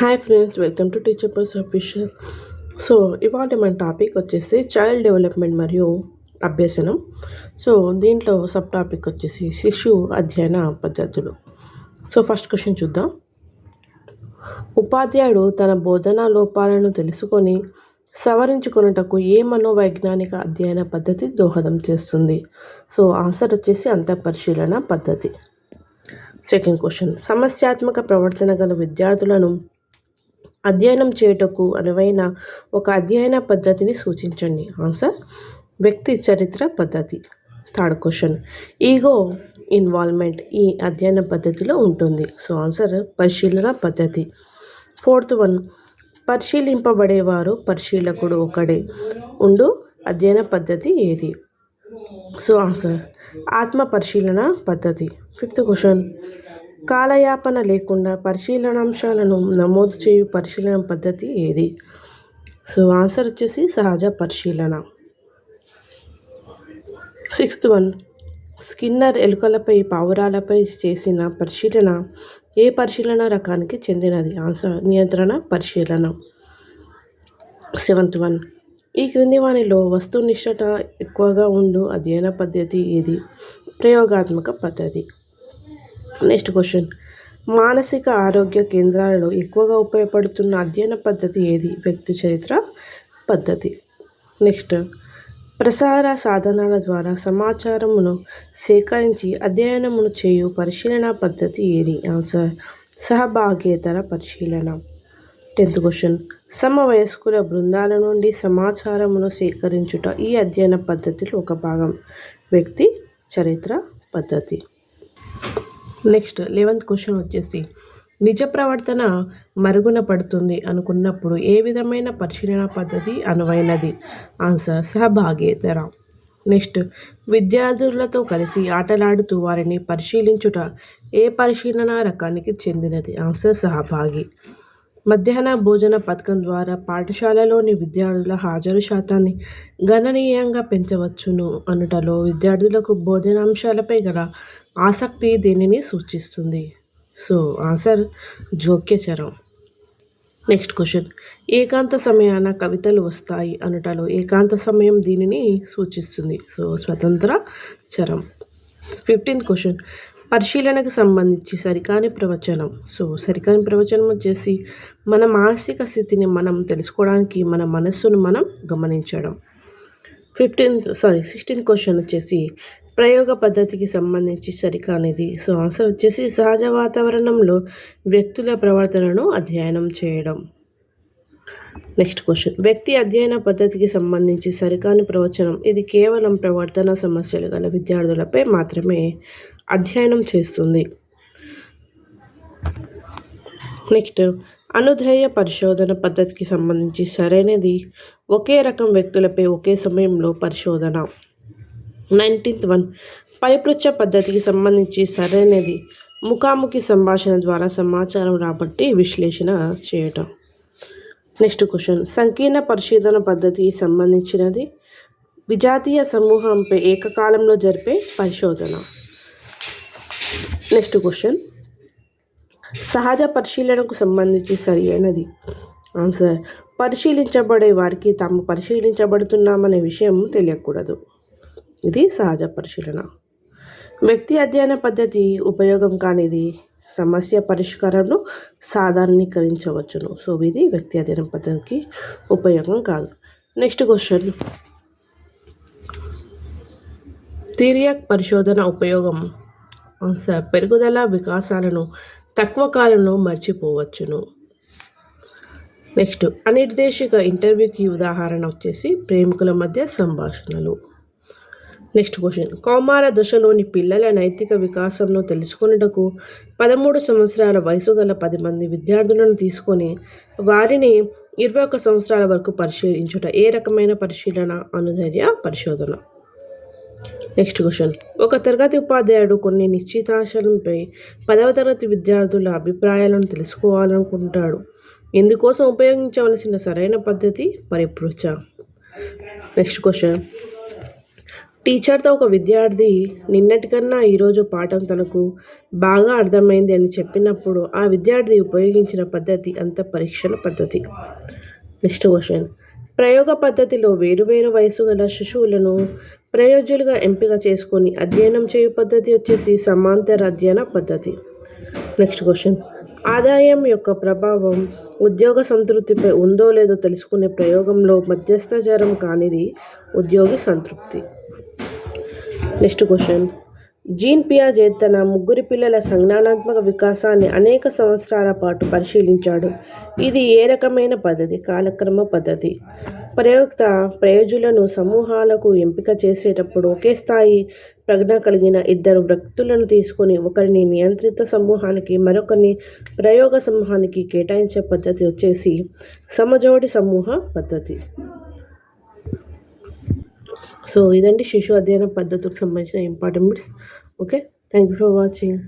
Hi friends welcome to teacher purse official so ఇవాళ మన topic వచ్చేసి చైల్డ్ డెవలప్మెంట్ మరియు అభ్యసనం. సో దీంట్లో సబ్ టాపిక్ వచ్చేసి శిశు అధ్యయన పద్ధతులు. సో ఫస్ట్ క్వశ్చన్ చూద్దాం. ఉపాధ్యాయుడు తన బోధనా లోపాలను తెలుసుకొని సవరించుకొనుటకు ఏ మనోవైజ్ఞానిక అధ్యయన పద్ధతి దోహదం చేస్తుంది? సో ఆన్సర్ వచ్చేసి అంతఃపరిశీలన పద్ధతి. సెకండ్ క్వశ్చన్ సమస్యాత్మక ప్రవర్తన గల విద్యార్థులను అధ్యయనం చేయుటకు అనువైన ఒక అధ్యయన పద్ధతిని సూచించండి. ఆన్సర్ వ్యక్తి చరిత్ర పద్ధతి. థర్డ్ క్వశ్చన్ ఈగో ఇన్వాల్వ్మెంట్ ఈ అధ్యయన పద్ధతిలో ఉంటుంది. సో ఆన్సర్ పరిశీలన పద్ధతి. ఫోర్త్ వన్ పరిశీలింపబడేవారు పరిశీలకుడు ఒకడే ఉండు అధ్యయన పద్ధతి ఏది? సో ఆన్సర్ ఆత్మ పరిశీలన పద్ధతి. ఫిఫ్త్ క్వశ్చన్ కాలయాపన లేకుండా పరిశీలనాంశాలను నమోదు చేయు పరిశీలన పద్ధతి ఏది? సో ఆన్సర్ వచ్చేసి సహజ పరిశీలన. Sixth one. స్కిన్నర్ ఎలుకలపై పావురాలపై చేసిన పరిశీలన ఏ పరిశీలన రకానికి చెందినది? ఆన్సర్ నియంత్రణ పరిశీలన. Seventh one. ఈ క్రింది వానిలో వస్తునిష్టత ఎక్కువగా ఉండు అధ్యయన పద్ధతి ఏది? ప్రయోగాత్మక పద్ధతి. Next question. మానసిక ఆరోగ్య కేంద్రాలలో ఎక్కువగా ఉపయోగపడుతున్న అధ్యయన పద్ధతి ఏది? వ్యక్తి చరిత్ర పద్ధతి. నెక్స్ట్. ప్రసార సాధనాల ద్వారా సమాచారమును సేకరించి అధ్యయనమును చేయు పరిశీలన పద్ధతి ఏది? ఆన్సర్. సహభాగ్యేతర పరిశీలన. Tenth question. సమవయస్కుల బృందాల నుండి సమాచారమును సేకరించుట ఈ అధ్యయన పద్ధతిలో ఒక భాగం. వ్యక్తి చరిత్ర పద్ధతి. నెక్స్ట్ లెవెంత్ క్వశ్చన్ వచ్చేసి నిజ ప్రవర్తన మరుగున పడుతుంది అనుకున్నప్పుడు ఏ విధమైన పరిశీలన పద్ధతి అనువైనది? ఆన్సర్ సహభాగేతర. నెక్స్ట్ విద్యార్థులతో కలిసి ఆటలాడుతూ వారిని పరిశీలించుట ఏ పరిశీలన రకానికి చెందినది? ఆన్సర్ సహభాగి మధ్యాహ్న భోజన పథకం ద్వారా పాఠశాలలోని విద్యార్థుల హాజరు శాతాన్ని గణనీయంగా పెంచవచ్చును అనుటలో విద్యార్థులకు భోజనాంశాలపై గల ఆసక్తి దీనిని సూచిస్తుంది. So answer జోక్యచరం. Next question. ఏకాంత సమయాన కవితలు వస్తాయి అనుటలో ఏకాంత సమయం దీనిని సూచిస్తుంది. సో స్వతంత్ర చరం. Fifteenth question. పరిశీలనకు సంబంధించి సరికాని ప్రవచనం. సో సరికాని ప్రవచనం వచ్చేసి మన మానసిక స్థితిని మనం తెలుసుకోవడానికి మన మనస్సును మనం గమనించడం. ఫిఫ్టీన్త్ సారీ సిక్స్టీన్త్ క్వశ్చన్ వచ్చేసి ప్రయోగ పద్ధతికి సంబంధించి సరికానిది. సో ఆన్సర్ వచ్చేసి సహజ వాతావరణంలో వ్యక్తుల ప్రవర్తనను అధ్యయనం చేయడం. నెక్స్ట్ క్వశ్చన్ వ్యక్తి అధ్యయన పద్ధతికి సంబంధించి సరికాని ప్రవచనం. ఇది కేవలం ప్రవర్తన సమస్యలు గల విద్యార్థులపై మాత్రమే అధ్యయనం చేస్తుంది. నెక్స్ట్ అనుధేయ పరిశోధన పద్ధతికి సంబంధించి సరైనది. ఒకే రకం వ్యక్తులపై ఒకే సమయంలో పరిశోధన. నైన్టీన్త్ వన్ పరిపృచ్ఛ పద్ధతికి సంబంధించి సరైనది. ముఖాముఖి సంభాషణ ద్వారా సమాచారం రాబట్టి విశ్లేషణ చేయటం. నెక్స్ట్ క్వశ్చన్ సంకీర్ణ పరిశోధన పద్ధతికి సంబంధించినది. విజాతీయ సమూహంపై ఏకకాలంలో జరిపే పరిశోధన. నెక్స్ట్ క్వశ్చన్ సహజ పరిశీలనకు సంబంధించి సరి అయినది. ఆన్సర్ పరిశీలించబడే వారికి తాము పరిశీలించబడుతున్నామనే విషయం తెలియకూడదు. ఇది సహజ పరిశీలన. వ్యక్తి అధ్యయన పద్ధతి ఉపయోగం కానిది సమస్య పరిష్కారంను సాధారణీకరించవచ్చును. సో ఇది వ్యక్తి అధ్యయన పద్ధతికి ఉపయోగం కాదు. నెక్స్ట్ క్వశ్చన్ తీరియక్ పరిశోధన ఉపయోగం. పెరుగుదల వికాసాలను తక్కువ కాలంలో మర్చిపోవచ్చును. నెక్స్ట్ అనిర్దేశిక ఇంటర్వ్యూకి ఉదాహరణ వచ్చేసి ప్రేమికుల మధ్య సంభాషణలు. నెక్స్ట్ క్వశ్చన్ కౌమార దశలోని పిల్లల నైతిక వికాసంలో తెలుసుకున్నటకు పదమూడు సంవత్సరాల వయసు గల పది మంది విద్యార్థులను తీసుకొని వారిని ఇరవై ఒక్క సంవత్సరాల వరకు పరిశీలించుట ఏ రకమైన పరిశీలన అనుధైర్య పరిశోధన? నెక్స్ట్ క్వశ్చన్ ఒక తరగతి ఉపాధ్యాయుడు కొన్ని నిశ్చితాంశాలపై పదవ తరగతి విద్యార్థుల అభిప్రాయాలను తెలుసుకోవాలనుకుంటాడు. ఇందుకోసం ఉపయోగించవలసిన సరైన పద్ధతి పరిపృచ నెక్స్ట్ క్వశ్చన్ టీచర్తో ఒక విద్యార్థి నిన్నటికన్నా ఈరోజు పాఠం తనకు బాగా అర్థమైంది అని చెప్పినప్పుడు ఆ విద్యార్థి ఉపయోగించిన పద్ధతి అంత పరీక్షల పద్ధతి. నెక్స్ట్ క్వశ్చన్ ప్రయోగ పద్ధతిలో వేరువేరు వయసు గల శిశువులను ప్రయోజులుగా ఎంపిక చేసుకొని అధ్యయనం చేయు పద్ధతి వచ్చేసి సమాంతర అధ్యయన పద్ధతి. నెక్స్ట్ క్వశ్చన్ ఆదాయం యొక్క ప్రభావం ఉద్యోగ సంతృప్తిపై ఉందో లేదో తెలుసుకునే ప్రయోగంలో మధ్యస్థచారం కానిది ఉద్యోగి సంతృప్తి. నెక్స్ట్ క్వశ్చన్ జీన్ పియాజే తన ముగ్గురి పిల్లల సంజ్ఞానాత్మక వికాసాన్ని అనేక సంవత్సరాల పాటు పరిశీలించాడు. ఇది ఏ రకమైన పద్ధతి? కాలక్రమ పద్ధతి. ప్రయోక్త ప్రయోజులను సమూహాలకు ఎంపిక చేసేటప్పుడు ఒకే స్థాయి ప్రజ్ఞ కలిగిన ఇద్దరు వ్యక్తులను తీసుకొని ఒకరిని నియంత్రిత సమూహానికి మరొకరిని ప్రయోగ సమూహానికి కేటాయించే పద్ధతి వచ్చేసి సమజోడి సమూహ పద్ధతి. సో ఇదండి శిశు అధ్యయన పద్ధతికి సంబంధించిన important bits. Okay thank you for watching